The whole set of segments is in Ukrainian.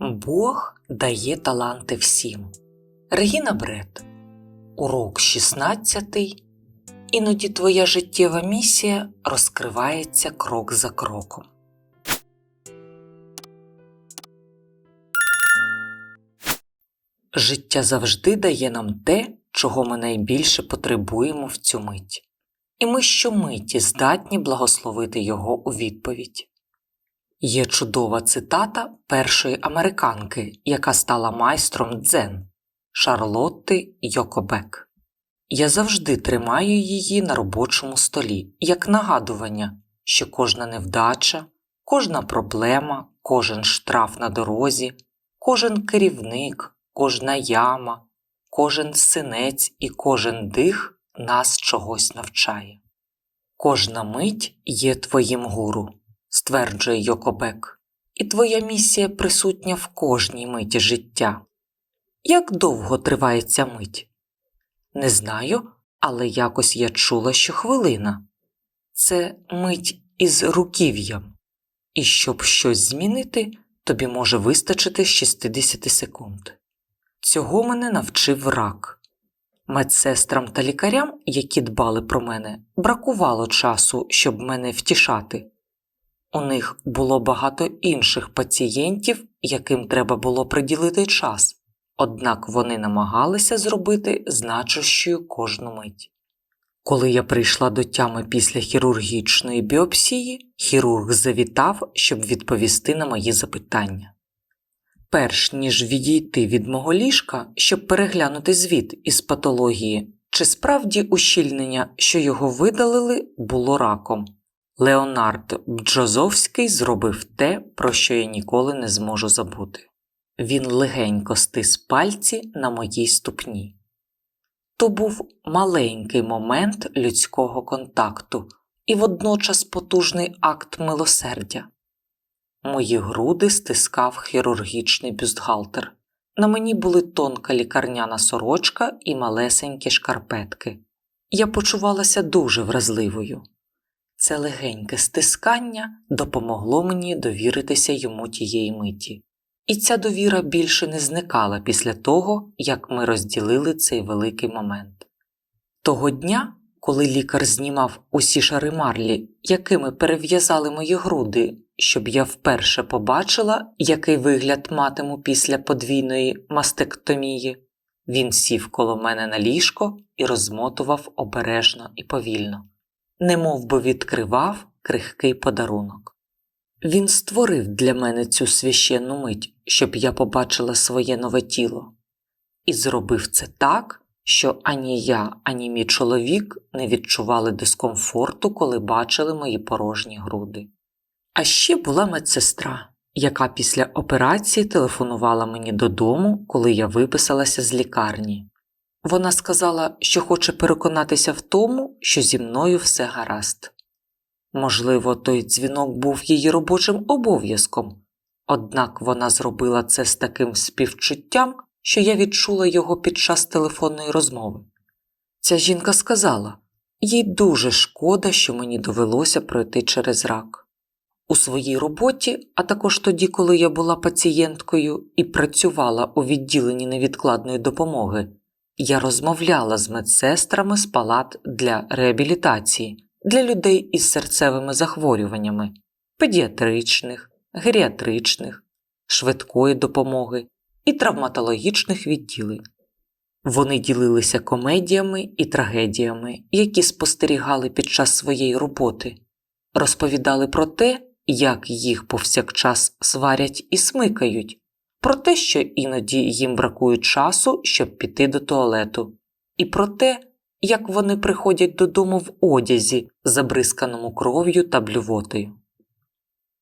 Бог дає таланти всім. Регіна Бред. Урок 16. Іноді твоя життєва місія розкривається крок за кроком. Життя завжди дає нам те, чого ми найбільше потребуємо в цю мить. І ми щомиті здатні благословити його у відповідь. Є чудова цитата першої американки, яка стала майстром дзен Шарлотти Йокобек. Я завжди тримаю її на робочому столі, як нагадування, що кожна невдача, кожна проблема, кожен штраф на дорозі, кожен керівник, кожна яма, кожен синець і кожен дих нас чогось навчає. Кожна мить є твоїм гуру стверджує Йокобек, і твоя місія присутня в кожній миті життя. Як довго триває ця мить? Не знаю, але якось я чула, що хвилина це мить із руків'ям, і щоб щось змінити, тобі може вистачити 60 секунд. Цього мене навчив рак. Медсестрам та лікарям, які дбали про мене, бракувало часу, щоб мене втішати. У них було багато інших пацієнтів, яким треба було приділити час, однак вони намагалися зробити значущою кожну мить. Коли я прийшла до тями після хірургічної біопсії, хірург завітав, щоб відповісти на мої запитання. Перш ніж відійти від мого ліжка, щоб переглянути звіт із патології, чи справді ущільнення, що його видалили, було раком. Леонард Бджозовський зробив те, про що я ніколи не зможу забути. Він легенько стис пальці на моїй ступні. То був маленький момент людського контакту і водночас потужний акт милосердя. Мої груди стискав хірургічний бюстгальтер. На мені були тонка лікарняна сорочка і малесенькі шкарпетки. Я почувалася дуже вразливою. Це легеньке стискання допомогло мені довіритися йому тієї миті, і ця довіра більше не зникала після того, як ми розділили цей великий момент. Того дня, коли лікар знімав усі шари марлі, якими перев'язали мої груди, щоб я вперше побачила, який вигляд матиму після подвійної мастектомії, він сів коло мене на ліжко і розмотував обережно і повільно немов би відкривав крихкий подарунок. Він створив для мене цю священну мить, щоб я побачила своє нове тіло, і зробив це так, що ані я, ані мій чоловік не відчували дискомфорту, коли бачили мої порожні груди. А ще була медсестра, яка після операції телефонувала мені додому, коли я виписалася з лікарні. Вона сказала, що хоче переконатися в тому, що зі мною все гаразд. Можливо, той дзвінок був її робочим обов'язком, однак вона зробила це з таким співчуттям, що я відчула його під час телефонної розмови. Ця жінка сказала їй дуже шкода, що мені довелося пройти через рак. У своїй роботі, а також тоді, коли я була пацієнткою і працювала у відділенні невідкладної допомоги. Я розмовляла з медсестрами з палат для реабілітації для людей із серцевими захворюваннями, педіатричних, геріатричних, швидкої допомоги і травматологічних відділень. Вони ділилися комедіями і трагедіями, які спостерігали під час своєї роботи, розповідали про те, як їх повсякчас сварять і смикають про те, що іноді їм бракує часу, щоб піти до туалету, і про те, як вони приходять додому в одязі, забризканому кров'ю та блювотою.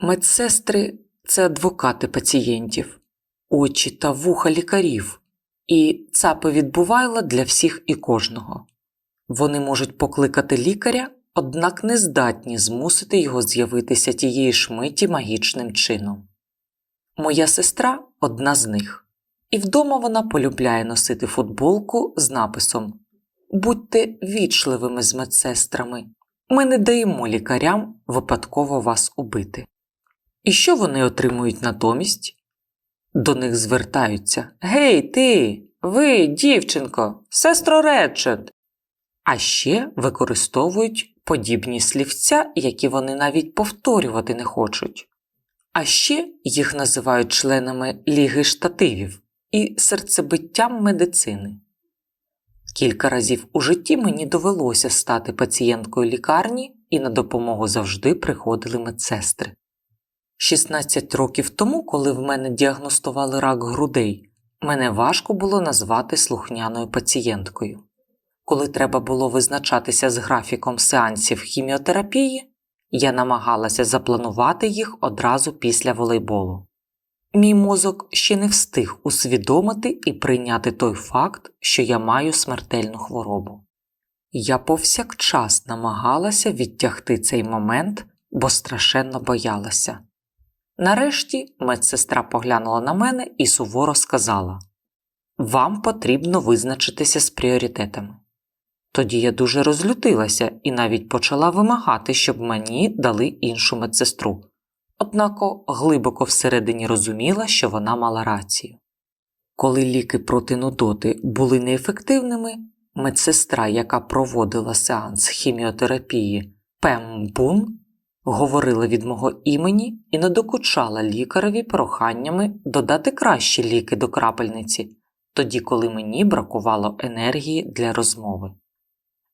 Медсестри це адвокати пацієнтів, очі та вуха лікарів, і цапи відбувайла для всіх і кожного. Вони можуть покликати лікаря, однак не здатні змусити його з'явитися тієї ж миті магічним чином. Моя сестра одна з них, і вдома вона полюбляє носити футболку з написом Будьте вічливими з медсестрами, ми не даємо лікарям випадково вас убити. І що вони отримують натомість? До них звертаються Гей, ти, ви, дівчинко, сестро Речет. А ще використовують подібні слівця, які вони навіть повторювати не хочуть. А ще їх називають членами Ліги штативів і серцебиттям медицини. Кілька разів у житті мені довелося стати пацієнткою лікарні, і на допомогу завжди приходили медсестри. 16 років тому, коли в мене діагностували рак грудей, мене важко було назвати слухняною пацієнткою. Коли треба було визначатися з графіком сеансів хіміотерапії, я намагалася запланувати їх одразу після волейболу. Мій мозок ще не встиг усвідомити і прийняти той факт, що я маю смертельну хворобу. Я повсякчас намагалася відтягти цей момент, бо страшенно боялася. Нарешті медсестра поглянула на мене і суворо сказала: Вам потрібно визначитися з пріоритетами. Тоді я дуже розлютилася і навіть почала вимагати, щоб мені дали іншу медсестру. Однако глибоко всередині розуміла, що вона мала рацію. Коли ліки проти нудоти були неефективними, медсестра, яка проводила сеанс хіміотерапії Пем Бун, говорила від мого імені і не докучала лікареві проханнями додати кращі ліки до крапельниці, тоді коли мені бракувало енергії для розмови.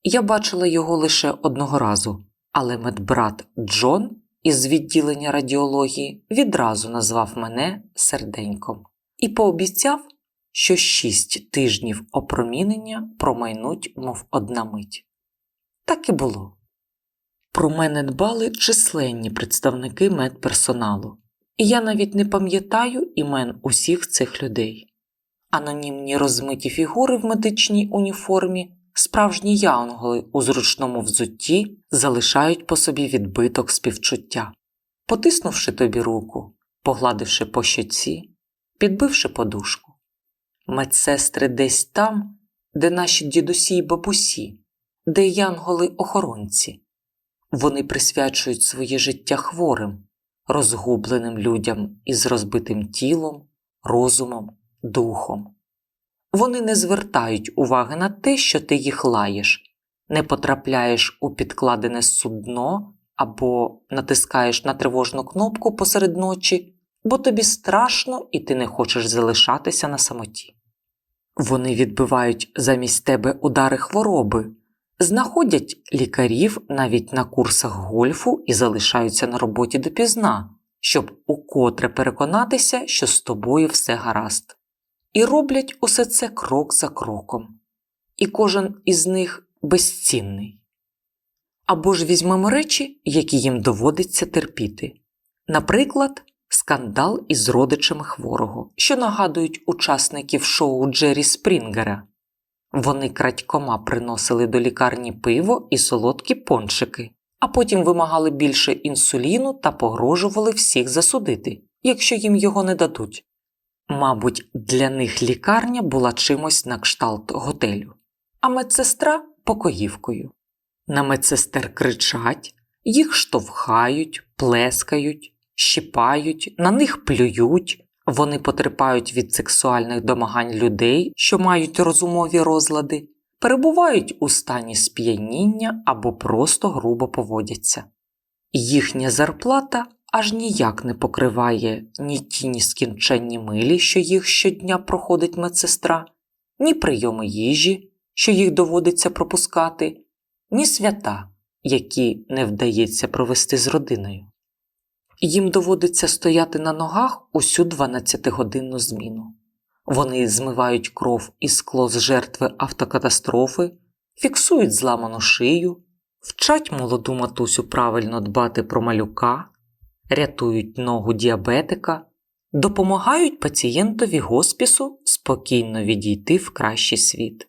Я бачила його лише одного разу, але медбрат Джон із відділення радіології відразу назвав мене серденьком і пообіцяв, що шість тижнів опромінення промайнуть, мов одна мить. Так і було. Про мене дбали численні представники медперсоналу, і я навіть не пам'ятаю імен усіх цих людей. Анонімні розмиті фігури в медичній уніформі, справжні янголи у зручному взутті залишають по собі відбиток співчуття, потиснувши тобі руку, погладивши по щоці, підбивши подушку. Медсестри десь там, де наші дідусі й бабусі, де янголи-охоронці. Вони присвячують своє життя хворим, розгубленим людям із розбитим тілом, розумом, духом. Вони не звертають уваги на те, що ти їх лаєш, не потрапляєш у підкладене судно або натискаєш на тривожну кнопку посеред ночі, бо тобі страшно і ти не хочеш залишатися на самоті. Вони відбивають замість тебе удари хвороби знаходять лікарів навіть на курсах гольфу і залишаються на роботі допізна, щоб укотре переконатися, що з тобою все гаразд. І роблять усе це крок за кроком, і кожен із них безцінний. Або ж візьмемо речі, які їм доводиться терпіти. Наприклад, скандал із родичами хворого, що нагадують учасників шоу Джері Спрінгера. Вони крадькома приносили до лікарні пиво і солодкі пончики, а потім вимагали більше інсуліну та погрожували всіх засудити, якщо їм його не дадуть. Мабуть, для них лікарня була чимось на кшталт готелю, а медсестра покоївкою. На медсестер кричать, їх штовхають, плескають, щипають, на них плюють. Вони потерпають від сексуальних домагань людей, що мають розумові розлади, перебувають у стані сп'яніння або просто грубо поводяться. Їхня зарплата аж ніяк не покриває ні ті нескінченні милі, що їх щодня проходить медсестра, ні прийоми їжі, що їх доводиться пропускати, ні свята, які не вдається провести з родиною. Їм доводиться стояти на ногах усю 12-годинну зміну. Вони змивають кров і скло з жертви автокатастрофи, фіксують зламану шию, вчать молоду матусю правильно дбати про малюка, рятують ногу діабетика, допомагають пацієнтові госпісу спокійно відійти в кращий світ.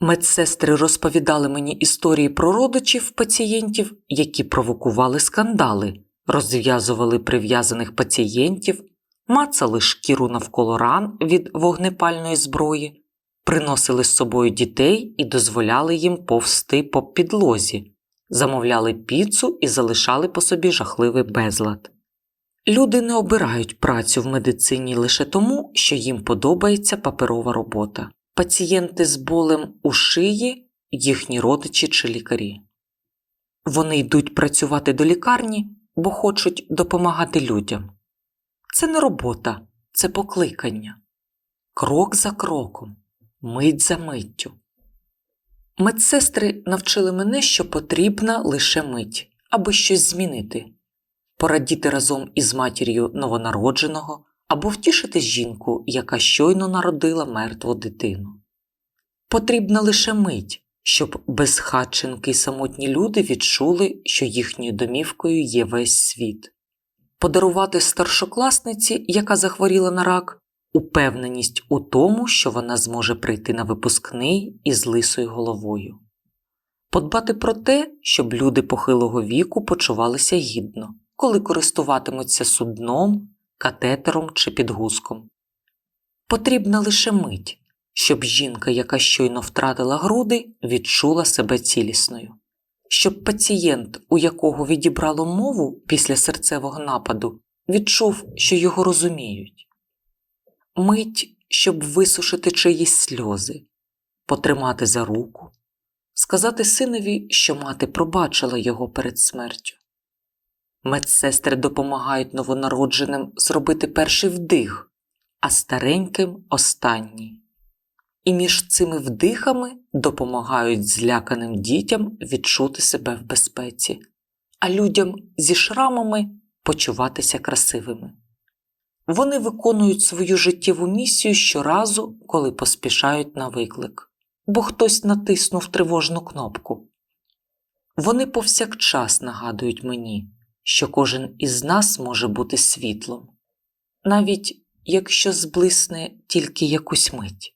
Медсестри розповідали мені історії про родичів пацієнтів, які провокували скандали розв'язували прив'язаних пацієнтів, мацали шкіру навколо ран від вогнепальної зброї, приносили з собою дітей і дозволяли їм повсти по підлозі, замовляли піцу і залишали по собі жахливий безлад. Люди не обирають працю в медицині лише тому, що їм подобається паперова робота. Пацієнти з болем у шиї, їхні родичі чи лікарі. Вони йдуть працювати до лікарні, бо хочуть допомагати людям. Це не робота, це покликання. Крок за кроком, мить за миттю. Медсестри навчили мене, що потрібна лише мить, аби щось змінити порадіти разом із матір'ю новонародженого або втішити жінку, яка щойно народила мертву дитину. Потрібна лише мить, щоб безхатченки й самотні люди відчули, що їхньою домівкою є весь світ. Подарувати старшокласниці, яка захворіла на рак, упевненість у тому, що вона зможе прийти на випускний із лисою головою. Подбати про те, щоб люди похилого віку почувалися гідно, коли користуватимуться судном, катетером чи підгузком. Потрібна лише мить, щоб жінка, яка щойно втратила груди, відчула себе цілісною, щоб пацієнт, у якого відібрало мову після серцевого нападу, відчув, що його розуміють, мить, щоб висушити чиїсь сльози, потримати за руку, сказати синові, що мати пробачила його перед смертю. Медсестри допомагають новонародженим зробити перший вдих, а стареньким останній. І між цими вдихами допомагають зляканим дітям відчути себе в безпеці, а людям зі шрамами почуватися красивими. Вони виконують свою життєву місію щоразу, коли поспішають на виклик, бо хтось натиснув тривожну кнопку. Вони повсякчас нагадують мені що кожен із нас може бути світлом, навіть якщо зблисне тільки якусь мить.